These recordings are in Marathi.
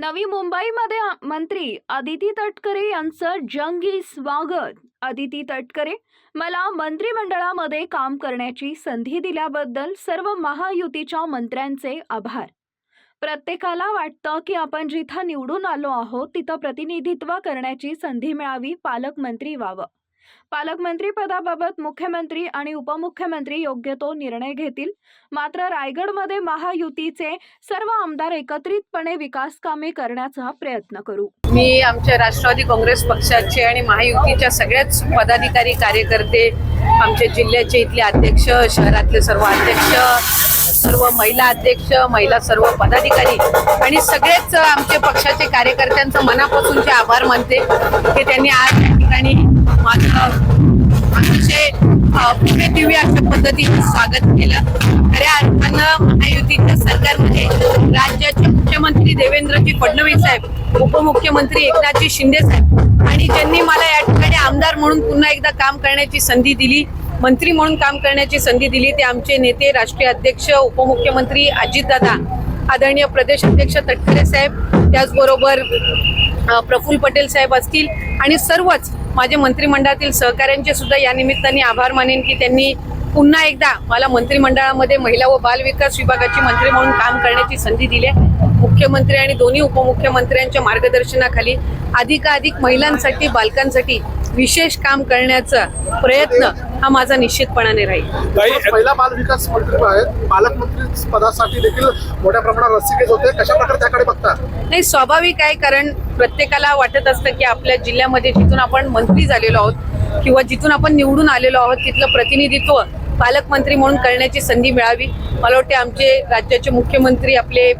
नवी मुंबईमध्ये मंत्री अदिती तटकरे यांचं जंगी स्वागत. अदिती तटकरे मला मंत्रिमंडळामध्ये काम करण्याची संधी दिल्याबद्दल सर्व महायुतीच्या मंत्र्यांचे आभार. प्रत्येकाला वाटतं की आपण जिथं निवडून आलो आहोत तिथं प्रतिनिधित्व करण्याची संधी मिळावी पालकमंत्री व्हावं. पालकमंत्री पदाबाबत मुख्यमंत्री आणि उपमुख्यमंत्री योग्य तो निर्णय घेतील. मात्र रायगडमध्ये महायुतीचे सर्व आमदार एकत्रितपणे विकास कामे करण्याचा प्रयत्न करू. मी आमच्या राष्ट्रवादी काँग्रेस पक्षाचे आणि महायुतीच्या सगळ्याच पदाधिकारी कार्यकर्ते आमच्या जिल्ह्याचे इथले अध्यक्ष शहरातले सर्व अध्यक्ष सर्व महिला अध्यक्ष महिला सर्व पदाधिकारी आणि सगळेच आमचे पक्षाचे कार्यकर्त्यांचं मनापासूनचे आभार मानते की त्यांनी आज ठिकाणी माझं अतिशय म्हणजे, अ, दिव्य अशा पद्धतीने स्वागत केलं. खऱ्या अर्थानं महायुतीच्या सरकारमध्ये राज्याचे मुख्यमंत्री देवेंद्रजी फडणवीस साहेब उपमुख्यमंत्री एकनाथजी शिंदे साहेब आणि ज्यांनी मला या ठिकाणी आमदार म्हणून पुन्हा एकदा काम करण्याची संधी दिली मंत्री म्हणून काम करण्याची संधी दिली ते आमचे नेते राष्ट्रीय अध्यक्ष उपमुख्यमंत्री अजितदादा आदरणीय प्रदेश अध्यक्ष तटकरे साहेब त्याचबरोबर प्रफुल्ल पटेल साहेब असतील आणि सर्वच माझे मंत्रिमंडळातील सहकाऱ्यांचे सुद्धा या निमित्ताने आभार मानेन की त्यांनी पुन्हा एकदा मला मंत्रिमंडळामध्ये महिला व बाल विकास विभागाची मंत्री म्हणून काम करण्याची संधी दिली आहे. मुख्यमंत्री आणि दोन्ही उपमुख्यमंत्र्यांच्या मार्गदर्शनाखाली अधिकाधिक महिलांसाठी बालकांसाठी विशेष काम करण्याचा प्रयत्न हा माझा निश्चितपणाने राहील. काही महिला बाल विकास मंत्री आहेत. पालकमंत्री पदासाठी देखील मोठ्या प्रमाणात रस्सीखेच होते. कशा प्रकारे त्याकडे बघता? नाही स्वाभाविक आहे कारण प्रत्येकाला वाटत असतं की आपल्या जिल्ह्यामध्ये जिथून आपण मंत्री झालेलो आहोत किंवा जिथून आपण निवडून आलेलो आहोत तिथलं प्रतिनिधित्व पालकमंत्री म्हणून करण्याची संधी मिळावी. मला वाटते आमचे राज्याचे मुख्यमंत्री आपले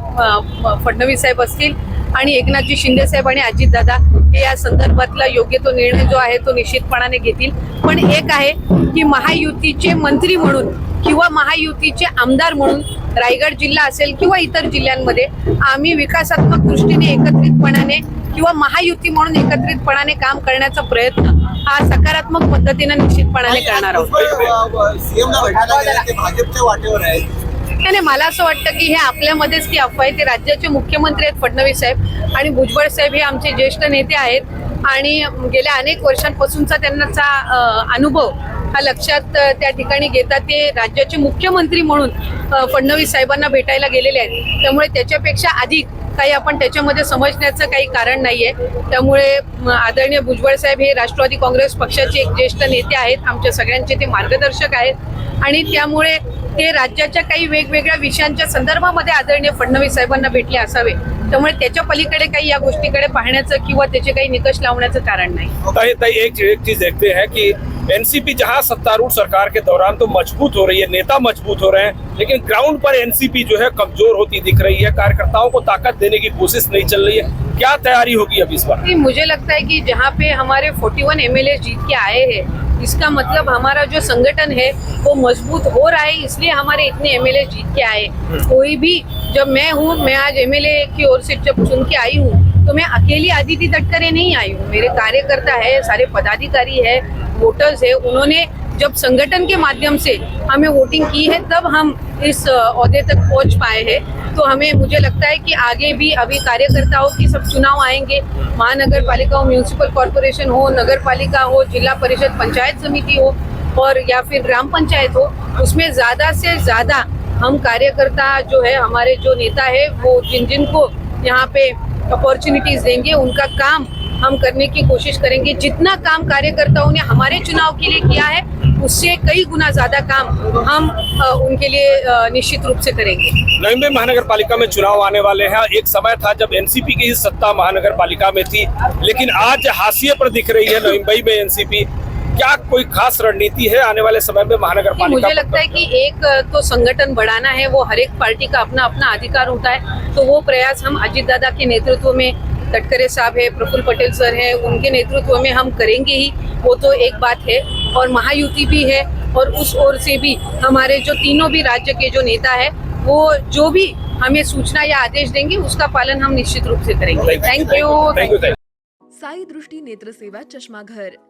फडणवीस साहेब असतील आणि एकनाथजी शिंदे साहेब आणि अजितदादा हे या संदर्भातला योग्य तो निर्णय जो आहे तो निश्चितपणाने घेतील. पण एक आहे की महायुतीचे मंत्री म्हणून किंवा महायुतीचे आमदार म्हणून रायगड जिल्हा असेल किंवा इतर जिल्ह्यांमध्ये आम्ही विकासात्मक दृष्टीने एकत्रितपणाने किंवा महायुती म्हणून एकत्रितपणाने काम करण्याचा प्रयत्न हा सकारात्मक पद्धतीने निश्चितपणाने करणार आहोत. नाही नाही, मला असं वाटतं की हे आपल्यामध्येच ती अफवा आहे. ते राज्याचे मुख्यमंत्री आहेत फडणवीस साहेब आणि भुजबळ साहेब हे आमचे ज्येष्ठ नेते आहेत. आणि गेल्या अनेक वर्षांपासूनचा त्यांचा अनुभव हा लक्षात त्या ठिकाणी घेता ते राज्याचे मुख्यमंत्री म्हणून फडणवीस साहेबांना भेटायला गेलेले आहेत. त्यामुळे त्याच्यापेक्षा अधिक काही आपण त्याच्यामध्ये समजण्याचं काही कारण नाहीये. त्यामुळे आदरणीय भुजबळ साहेब हे राष्ट्रवादी काँग्रेस पक्षाचे एक ज्येष्ठ नेते आहेत. आमच्या सगळ्यांचे ते मार्गदर्शक आहेत. आणि त्यामुळे ते राज्याच्या काही वेगवेगळ्या विषयांच्या संदर्भामध्ये आदरणीय फडणवीस साहेबांना भेटले असावे. त्यामुळे त्याच्या पलीकडे काही या गोष्टीकडे पाहण्याचं किंवा त्याचे काही निकष लावण्याचं कारण नाही. एक चीज देखते है की एनसीपी जहाँ सत्तारूढ़ सरकार के दौरान तो मज़बूत हो रही है नेता मज़बूत हो रहे हैं लेकिन ग्राउंड पर एनसीपी जो है कमज़ोर होती दिख रही है कार्यकर्ताओं को ताकत देने की कोशिश नहीं चल रही है। क्या तैयारी होगी अब इस बार मुझे लगता है की जहाँ पे हमारे 41 एमएलए जीत के आए हैं इसका मतलब हमारा जो संगठन है वो मज़बूत हो रहा है इसलिए हमारे इतने एमएलए जीत के आए कोई भी जब मैं हूँ मैं आज एमएलए की ओर से जब चुन के आई हूँ तो मैं अकेली आदिति तटकरे नहीं आई हूँ। मेरे कार्यकर्ता है, सारे पदाधिकारी है वोटर्स है। उन्होंने जब संगठन के माध्यम से हमें वोटिंग की है, तब हम इस अहदे तक पहुँच पाए हैं। तो हमें, मुझे लगता है कि आगे भी अभी कार्यकर्ताओं की सब चुनाव आएँगे। महानगर पालिका हो म्यूनिसिपल कॉरपोरेशन हो नगर पालिका हो, जिला परिषद, पंचायत समिति हो, और या फिर ग्राम पंचायत हो, उसमें ज़्यादा से ज़्यादा हम कार्यकर्ता जो है, हमारे जो नेता है, वो जिन जिन को यहाँ पे अपॉर्चुनिटीज़ देंगे, उनका काम हम करने की कोशिश करेंगे। जितना काम कार्यकर्ताओं ने हमारे चुनाव के लिए किया है, उससे कई गुना ज़्यादा काम हम उनके लिए निश्चित रूप से करेंगे। नवी महानगर पालिका में चुनाव आने वाले हैं। एक समय था जब एनसीपी की ही सत्ता महानगर पालिका में थी, लेकिन आज हाशिए पर दिख रही है नवी में एनसीपी क्या कोई खास रणनीति है आने वाले समय में महानगर पालिका मुझे लगता है कि एक तो संगठन बढ़ाना है वो हर एक पार्टी का अपना अपना अधिकार होता है तो वो प्रयास हम अजीत दादा के नेतृत्व में तटकरे साहब है प्रफुल्ल पटेल सर है उनके नेतृत्व में हम करेंगे ही वो तो एक बात है और महायुति भी है और उस ओर से भी हमारे जो तीनों भी राज्य के जो नेता है वो जो भी हमें सूचना या आदेश देंगे उसका पालन हम निश्चित रूप से करेंगे। थैंक यू साई दृष्टि नेत्र सेवा चश्मा चष्माघर